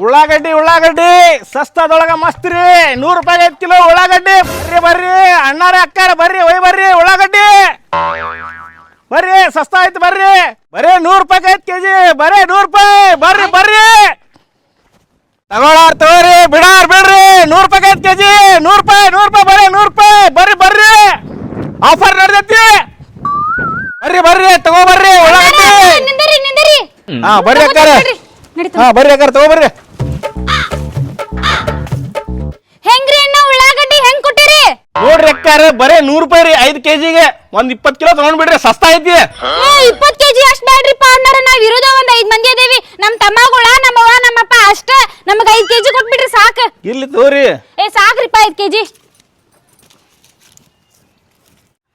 ಉಳ್ಳಾಗಡ್ಡಿ ಉಳ್ಳಾಗಡ್ಡಿ. ಸಸ್ತದೊಳಗ ಮಸ್ತ್ ರೀ. ನೂರು ರೂಪಾಯಿ ಐದು ಕಿಲೋ ಉಳ್ಳಾಗಡ್ಡಿ. ಬರ್ರಿ ಬರ್ರಿ. ಅಣ್ಣಾರ ಅಕ್ಕಾರ ಬರ್ರಿ ಒಯ್ ಬರ್ರಿ ಉಳ್ಳಾಗಡ್ಡಿ. ಬರ್ರಿ ಸಸ್ತ ಆಯ್ತು ಬರ್ರಿ. ಬರೀ ನೂರು ರೂಪಾಯಿ ಐದು ಕೆಜಿ. ಬರೀ ನೂರು ರೂಪಾಯಿ. ಬರ್ರಿ ಬರ್ರಿ. ತಗೊಳಾರ್ ತಗೋರಿ ಬಿಡಾರ್ ಬಿಡ್ರಿ. ನೂರು ರೂಪಾಯಿ ಐದು ಕೆಜಿ. ನೂರು ರೂಪಾಯಿ ನೂರು ರೂಪಾಯಿ ಬರೀ ನೂರು ರೂಪಾಯಿ. ಬರ್ರಿ ಬರ್ರಿ. ಆಫರ್ ನಡೆದೈತಿ. ಬರ್ರಿ ಬರ್ರಿ. ತಗೋ ಬರ್ರಿ ಉಳ್ಳಾಗಡ್ಡಿ. ಹಾ ಬರ್ರಿ ಅಕ್ಕಾರ. ಹಾ ಬರ್ರಿ ಅಕ್ಕಾರ ತಗೋ ಬರ್ರಿ. ಬರೇ ನೂರು ರೂಪಾಯಿ ರೀ ಐದು ಕೆಜಿಗೆ. ಒಂದ್ ಇಪ್ಪತ್ ಕಿಲೋ ತಗೊಂಡ್ಬಿಡ್ರಿ ಸಸ್ತಾ ಐತಿ. ಏ ಇಪ್ಪತ್ ಕೆಜಿ ಅಷ್ಟ್ ಬ್ಯಾಡ್ರಿಪ್ಪ ಅಣ್ಣಾರ ನಾವ್ ಇರೋದ ಒಂದ್ ಐದ್ ಮಂದಿ ಅದೇವಿ ನಮ್ ತಮ್ಮಗಳ ನಮ್ಮವ್ವ ನಮ್ಮಪ್ಪ ಅಷ್ಟ. ನಮಗ್ ಐದ್ ಕೆಜಿ ಕೊಟ್ಬಿಡ್ರಿ ಸಾಕ. ಇಲ್ಲಿ ತೋರಿ ಏ ಸಾಕ್ರಿಪ್ಪ ಐದ್ ಕೆಜಿ.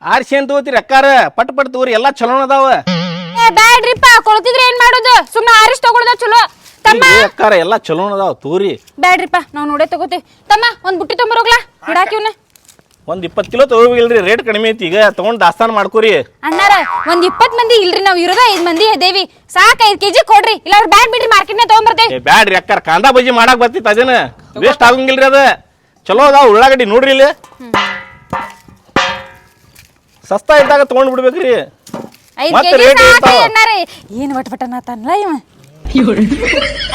ಆರ್ಸಿ ಏನ್ ತಗೋತೀರಿ ಅಕ್ಕಾರ. ಪಟ್ ಪಟ್ ತಗೋರಿ ಎಲ್ಲಾ ಚಲೋ ಅದಾವ. ಏ ಬ್ಯಾಡ್ರಿಪ್ಪ ಕೊಳ್ತಿದ್ರೆ ಏನ್ ಮಾಡೋದು? ಸುಮ್ಮನೆ ಆರಿಸ್ ತಗೊಳ್ದ ಚಲೋ. ತಮ್ಮ. ಅಕ್ಕಾರ ಎಲ್ಲಾ ಚಲೋ ಅದಾವ ತೋರಿ ಬ್ಯಾಡ್ರಿಪ್ಪ ನಾವ್ ನೋಡೇ ತಗೋತಿ ತಮ್ಮ ಒಂದ್ ಬುಟ್ಟಿ ತೊಂಬರೋಗ್ಲಾ? ಹಿಡಾಕಿವ್ನ ಒಂದ್ ಇಪ್ಪತ್ತು ಕಿಲೋ ತಗೋಬೇಕಿಲ್ರಿ ರೇಟ್ ಕಡಿಮೆ ಐತಿ ಈಗ ತಗೊಂಡ್ ದಾಸ್ತಾನ ಮಾಡ್ಕೋರಿ. ಅಣ್ಣಾರ ಒಂದ್ ಇಪ್ಪತ್ ಮಂದಿ ಇಲ್ರಿ ನಾವ್ ಇರೋದ ಐದ್ ಮಂದಿ ಅದೇವಿ. ಸಾಕ್ ಐದ್ ಕೆಜಿ ಕೊಡ್ರಿ ಇಲ್ಲ ಅವ್ರ ಬ್ಯಾಡ್ ಬಿಡ್ರಿ ಮಾರ್ಕೆಟ್ನ ತಗೊಂಬರ್ತೇವೆ. ಏ ಬ್ಯಾಡ್ರಿ ಅಕ್ಕಾರ ಕಾಂದಾ ಬಜ್ಜಿ ಮಾಡಕ್ ಬರ್ತಿತ್ತು ಅದೇನ ವೇಸ್ಟ್ ಆಗಂಗಿಲ್ರಿ ಅದ. ಚಲೋ ಅದಾವ ಉಳ್ಳಾಗಡ್ಡಿ ನೋಡ್ರಿ ಇಲ್ಲಿ. ಸಸ್ತಾ ಇದ್ದಾಗ ತಗೊಂಡ್ ಬಿಡ್ಬೇಕ್ರಿ. ಐದ್ ಮತ್ತೆ ಕೆಜಿ rate ಸಾಕ್ರಿ ಇರ್ತಾವ. ಅಣ್ಣಾರ. ಏನ್ ವಟ್ ವಟ ತನ್ಲ ಇವ?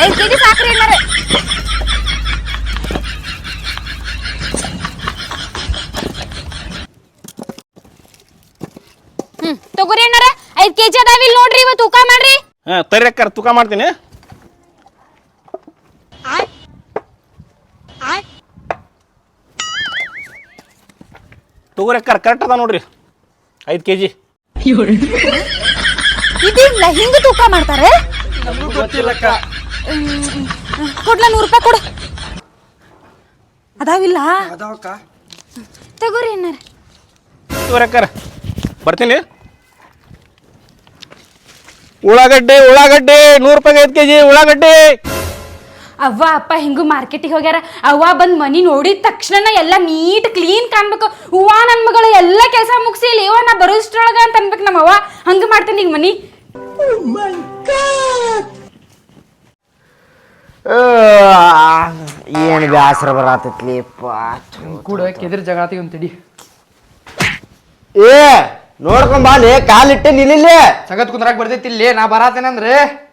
ಐದ್ ಕೆಜಿ ಸಾಕ್ರಿ ಅಣ್ಣಾರ ಹ್ಮ್ ತಗೋರಿ ಅಣ್ಣಾರ ಐದ್ ಕೆಜಿ ಅದಾವ ಇಲ್ಲಿ ನೋಡ್ರಿ ಇವತ್ತು ತೂಕ ಮಾಡ್ರಿ. ಹಾ ತರಕಾರ ಅಕ್ಕಾರ ತೂಕ ಮಾಡ್ತೀನಿ. ತಗೋರಿ ಅಕ್ಕಾರ ಕರೆಕ್ಟ್ ಅದ ನೋಡ್ರಿ. ಐದು ಕೆ ಜಿ ಇದಿಲ್ಲ ಹಿಂಗ ತೂಕ ಮಾಡ್ತಾರೆ? ಕೊಡ್ಲ ನೂರು ರೂಪಾಯಿ ಕೊಡು. ಅದಾವಿಲ್ಲ ತಗೋರಿ ಏನಾರ ತಗೋರಿ ಅಕ್ಕಾರ ಬರ್ತೀನಿ. ಉಳ್ಳಾಗಡ್ಡಿ ಉಳ್ಳಾಗಡ್ಡೆ ನೂರು ರೂಪಾಯಿ ಐದು ಕೆಜಿ ಉಳ್ಳಾಗಡ್ಡೆ. ಅವ್ವ ಅಪ್ಪ ಹಿಂಗೂ ಮಾರ್ಕೆಟಿಗೆ ಹೋಗ್ಯಾರ. ಅವ್ವ ಬಂದ್ ಮನಿ ನೋಡಿದ ತಕ್ಷಣ ಎಲ್ಲ ನೀಟ್ ಕ್ಲೀನ್ ಕಾಣ್ಬೇಕು. ಹೂವ ನನ್ ಮಗಳು ಎಲ್ಲ ಕೆಲಸ ಮುಗಿಸಿ ಇಲ್ಲಿ ಇವ ನಾ ಬರೋಷ್ಟ್ರೊಳಗ ಅಂತ ಅನ್ಬೇಕು ನಮ್ಮ ಅವ್ವ. ಹಂಗ ಮಾಡ್ತೇನೆ ಈಗ ಮನಿ. ಏನು ಬ್ಯಾಸರ ಬರತೈತ್ಲಿಪ್ಪ. ಕೂಡ ಕೆದ್ರ ಜಗಾತಿ ಒಂದ್ ತಡಿ. ಏ ನೋಡ್ಕೊಂಡ್ ಬಾ ಲೇ ಕಾಲಿಟ್ಟೆ ನಿಲ್ಲಿಲ್ಲೇ ಸಗತ್ ಕುಂದ್ರಾಕ್ ಬರ್ತೈತಿ ಇಲ್ಲಿ ನಾ ಬರಾತೇನಂದ್ರೆ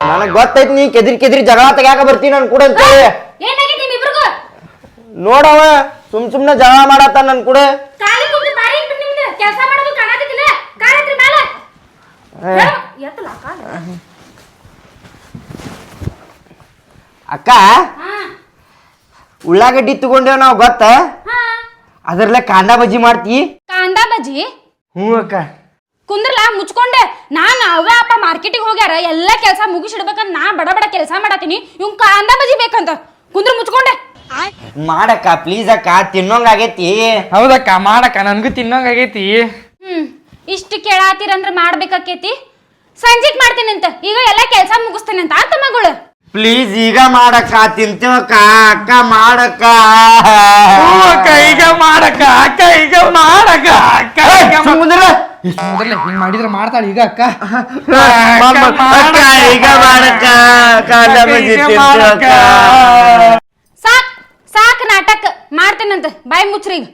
ನನಗ್ ಗೊತ್ತೈತಿ ನೀ ಕೆದ್ರಿ ಕೆದ್ರಿ ಜಗಳ ತೆಗ್ಯಾಕ ಬರ್ತೀನಿ ನನ್ ಕೂಡ ಅಂತೇಳಿ ಏನಾಗೈತಿ ನಿಮ್ಮಿಬ್ರಿಗೂ ನೋಡವ ಸುಮ್ ಸುಮ್ನೆ ಜಗಳ ಮಾಡತ್ತ ನನ್ ಕೂಡ. ಕಾಲಿ ಕುಂತು ಬಾರಿ ಇಟ್ಬಿಟ್ಟು ನಿಮ್ದು. ಕೆಲಸ ಮಾಡೋದು ಕಾಣಕತ್ತಿಲ್ಲ. ಕಾಣತ್ರಿ ಮೇಲೆ ಎತ್ತಲ ಕಾಲ. ಅಕ್ಕ ಉಳ್ಳಾಗಡ್ಡಿ ತಗೊಂಡೇವ್ ನಾವ್ ಗೊತ್ತ? ಹಾ. ಅದ್ರಲ್ಲೇ ಕಾಂದ ಬಜ್ಜಿ ಮಾಡ್ತಿ? ಕಾಂಡಾ ಬಜ್ಜಿ? ಹ್ಞೂ ಅಕ್ಕ. ಕುಂದ್ರಲ್ಲ ಮುಚ್ಕೊಂಡೆ. ನಾನು ಅವೇ ಅಪ್ಪ ಮಾರ್ಕೆಟಿಗೆ ಹೋಗ್ಯಾರ ಎಲ್ಲ ಕೆಲಸ ಮುಗಿಸಿಡ್ಬೇಕಂತ ನಾ ಬಡ ಬಡ ಕೆಲಸ ಮಾಡತ್ತೀನಿ ಇವ್ ಕಾಂದ ಬಜಿ ಬೇಕಂತ. ಕುಂದ್ರ ಮುಚ್ಕೊಂಡೆ. ಮಾಡಕ್ಕ ಪ್ಲೀಸ್ ಅಕ್ಕ ತಿನ್ನೋಂಗಾಗೈತಿ. ಹೌದಕ್ಕ ಮಾಡಕ್ಕ ನನ್ಗೂ ತಿನ್ನೋಂಗಾಗೈತಿ. ಹ್ಮ್ ಇಷ್ಟು ಕೇಳಾತಿರಂದ್ರ ಮಾಡ್ಬೇಕಾಕೇತಿ. ಸಂಜೆಗ್ ಮಾಡ್ತೀನಿ ಅಂತ ಈಗ ಎಲ್ಲ ಕೆಲಸ ಮುಗಿಸ್ತೇನೆ ಅಂತ ಆತ ಮಗಳು. ಪ್ಲೀಸ್ ಈಗ ಮಾಡಕ್ಕ ತಿಂತೇವಕ್ಕ ಅಕ್ಕ ಮಾಡಕ್ಕ. ಅಕ್ಕ ಈಗ ಮಾಡಕ್ಕ ಅಕ್ಕ ಈಗ ಮಾಡಕ್ಕ ಅಕ್ಕ. ಮೊದಲೇ ಹಿಂಗ್ ಮಾಡಿದ್ರೆ ಮಾಡ್ತಾಳ ಈಗ ಅಕ್ಕ. ಸಾಕ್ ಸಾಕ್ ನಾಟಕ. ಮಾಡ್ತೇನಂತ. ಬಾಯ್ ಮುಚ್ರಿ ಈಗ.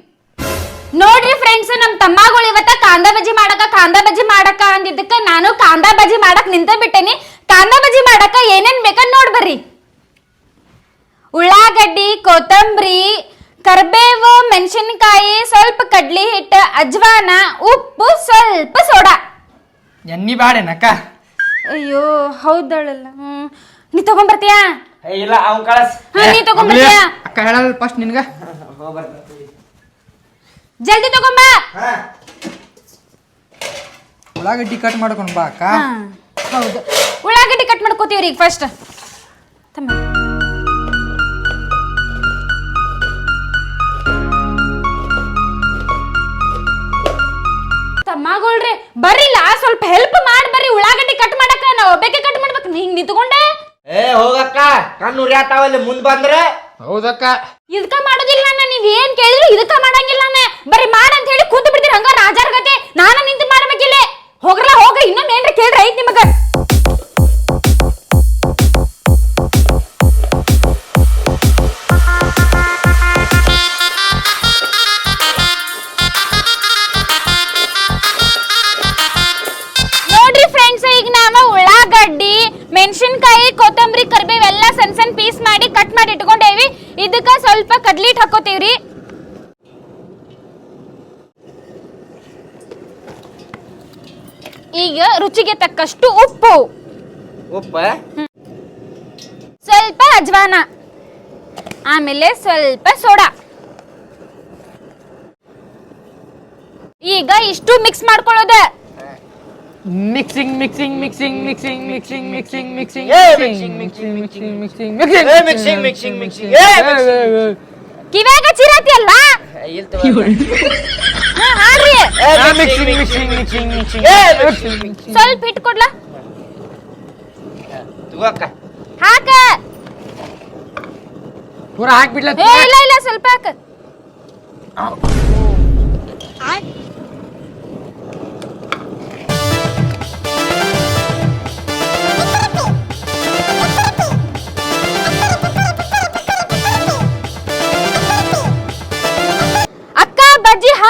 ನೋಡ್ರಿ ಫ್ರೆಂಡ್ಸ್ ನಮ್ ತಮ್ಮಗಳು ಇವತ್ತ ಕಾಂದಾ ಬಜ್ಜಿ ಮಾಡಕ ಕಾಂದಾ ಬಜ್ಜಿ ಮಾಡಕ ಅಂದಿದ್ದಕ್ಕ ನಾನು ಕಾಂದಾ ಬಜ್ಜಿ ಮಾಡಕ್ ನಿಂತ ಬಿಟ್ಟೇನಿ. ಕಾಂದಾ ಬಜ್ಜಿ ಮಾಡಕ ಏನೇನ್ ಬೇಕ ನೋಡ್ ಬರ್ರಿ. ಉಳ್ಳಾಗಡ್ಡಿ ಕೊತ್ತಂಬರಿ ಕರ್ಬೇವು ಮೆಣಸಿನಕಾಯಿ ಸ್ವಲ್ಪ ಕಡ್ಲಿ ಹಿಟ್ಟು ಅಜ್ವಾನ ಉಪ್ಪು ಸ್ವಲ್ಪ ಸೋಡಾ. ಎನ್ನಿ ಬ್ಯಾಡೇನಕ್ಕ ಅಯ್ಯೋ ಹೌದಳಲ್ಲ. ಹ್ಮ್. ನೀ ತಗೊಂಬರ್ತೀಯಾ? ಏ, ಇಲ್ಲ ಅವ್ನ್ ಕಳಸ್. ಹಾ ನೀ ತಗೊಂಬರ್ತೀಯಾ? ಅಕ್ಕ ಹೇಳಲ್ಲ ಫಸ್ಟ್ ನಿನ್ಗ. ಜಲ್ದಿ ತಗೊಂಬ. ಉಳ್ಳಾಗಡ್ಡಿ ಕಟ್ ಮಾಡ್ಕೊಂಡ್ ಬಾ ಅಕ್ಕ. ಹಾ, ಹೌದು. ಉಳ್ಳಾಗಡ್ಡಿ ಕಟ್ ಮಾಡ್ಕೋತೀವ್ರಿ ಈಗ ಫಸ್ಟ್ ತಮ್ಮಗಳ್ರಿ ಬರ್ರಿಲ್ಲ ಸ್ವಲ್ಪ ಹೆಲ್ಪ್ ಮಾಡಿ ಬರ್ರಿ ಉಳ್ಳಾಗಡ್ಡಿ ಕಟ್ ಮಾಡಕ ನಾವು ಒಬ್ಬಕ್ಕೆ ಕಟ್ ಮಾಡ್ಬೇಕು. ಹಿಂಗ್ ನಿಂತ್ಕೊಂಡೆ? ಏ ಹೋಗಕ್ಕ ಕಣ್ಣು ಉರಿಯಾತಾವಲ್ಲಿ ಮುಂದ್ ಬಂದ್ರೆ? ಹೌದಕ್ಕ. ಇದಕ್ಕ ಮಾಡೋದಿಲ್ಲ ನಾನು ನೀವ್ ಏನ್ ಕೇಳಿದ್ರು ಇದಕ್ಕ ಮಾಡಂಗಿಲ್ಲ ನಾನು. ಬರೀ ಮಾಡ ಅಂತ ಹೇಳಿ ಕೂತು ಬಿಡ್ತೀರಿ ಹಂಗ ರಾಜಾರ್ ಗತೆ. ನಾನು ನಿಂತು ಮಾಡ್ಬೇಕಿಲ್ಲ. ಹೋಗ್ರಲ್ಲ ಹೋಗ್ರಿ ಇನ್ನೊಮ್ಮೆ ಏನ್ರ ಕೇಳ್ರಿ ಐತ್ ನಿಮಗ. ಸ್ವಲ್ಪ ಕಡ್ಲಿ ಹಿಟ್ ಹಾಕೋತೀವ್ರಿ. ಈಗ ರುಚಿಗೆ ತಕ್ಕಷ್ಟು ಉಪ್ಪು. ಉಪ್ಪ? ಸ್ವಲ್ಪ ಅಜ್ವಾನ. ಆಮೇಲೆ ಸ್ವಲ್ಪ ಸೋಡಾ. ಈಗ ಇಷ್ಟು mix ಮಾಡ್ಕೊಳ್ಳೋದ. Mixing mixing mixing mixing mixing mixing mixing ಏ, ಮಿಕ್ಸಿಂಗ್ mixing, ಮಿಕ್ಸಿಂಗ್ ಮಿಕ್ಸಿಂಗ್ ಏ, mixing, mixing, mixing. ಏ, mixing. ಕಿವ್ಯಾಗ ಚಿರಾತಿ ಅಲ್ಲ ಇಲ್ಲ ತಗೋ. ಹಾ, ಹಾಡ್ರಿ ಏ, mixing mixing, mixing mixing. Mixing ಏ, ಮಿಕ್ಸಿಂಗ್ mixing. ಸ್ವಲ್ಪ ಹಿಟ್ ಕೊಡ್ಲಾ ತಗೋ ಅಕ್ಕ. ಹಾಕ ಪೂರ ಹಾಕ್ಬಿಡ್ಲ ಏ ಇಲ್ಲ ಇಲ್ಲ ಸ್ವಲ್ಪ ಹಾಕ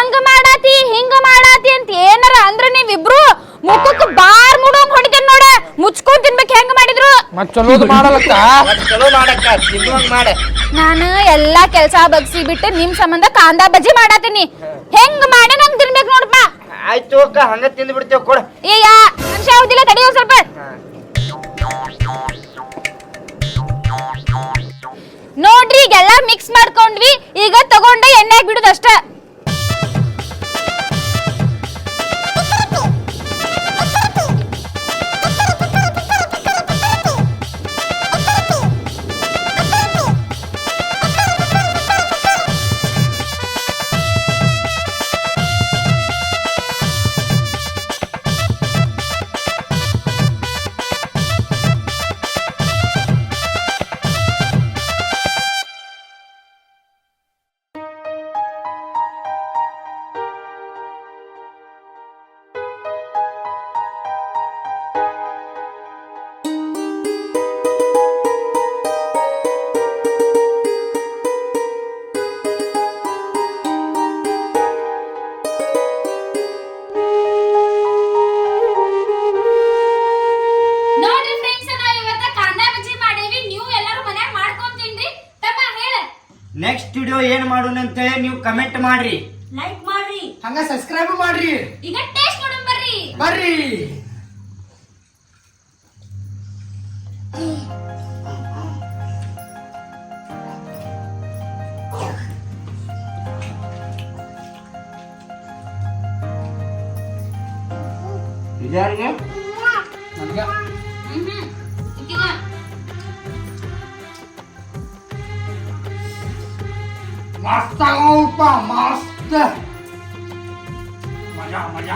ಹಂಗ ಮಾಡಾತಿ ಹಿಂಗ ಮಾಡಾತಿ ಅಂತ ಏನಾರ ಅಂದ್ರ ನೀವಿಬ್ರು ಮುಖಕ್ಕೆ ಬಾರ್ ಮುಡೋಂಗ್ ಹೊಡಿತೇನ್ ನೋಡ. ಮುಚ್ಕೊಂಡ್ ತಿನ್ಬೇಕು ಹೆಂಗ ಮಾಡಿದ್ರು? ಮತ್ ಚಲೋದ್ ಮಾಡಲಕ್ಕ ಚಲೋ ಮಾಡಕ್ಕ ತಿನ್ನುವಂಗ್ ಮಾಡ. ನಾನು ಎಲ್ಲಾ ಕೆಲ್ಸ ಬಗ್ಸಿ ಬಿಟ್ಟು ನಿಮ್ ಸಂಬಂಧ ಕಾಂದಾ ಬಜ್ಜಿ ಮಾಡಾತೀನಿ. ಹೆಂಗ್ ಮಾಡಿ ನಂಗ್ ತಿನ್ಬೇಕು ನೋಡಪ್ಪ ಆಯ್ತು ಅಕ್ಕ ಹಂಗ ತಿಂದು ಬಿಡ್ತೇವ್ ಕೊಡ. ಏ ಯಾ ಮನುಷ್ಯ ಹೌದಿಲ್ಲ ತಡಿಯೋ ಸ್ವಲ್ಪ. ನೋಡ್ರಿ ಈಗೆಲ್ಲ ಮಿಕ್ಸ್ ಮಾಡ್ಕೊಂಡ್ವಿ ಈಗ ತಗೊಂಡ ಎಣ್ಣೆ ಹಾಕ್ಬಿಡುದು ನೋಡ್ರಿ ಅಂತ ಹೇಳಿ ನೀವು ಕಮೆಂಟ್ ಮಾಡ್ರಿ. ಲೈಕ್ ಮಾಡ್ರಿ. ಹಂಗ ಸಬ್ಸ್ಕ್ರೈಬ್ ಮಾಡ್ರಿ. ಈಗ ಟೇಸ್ಟ್ ನೋಡೋಣ ಬರ್ರಿ. ಬರ್ರಿ. ಇದ್ಯಾರಿಗೆ? ನನ್ಗ ಹ್ಮ್ ಈಗ ಮಸ್ತ್ ಆಗಪ್ಪ ಮಸ್ತ್ ಮಜಾ ಮಜಾ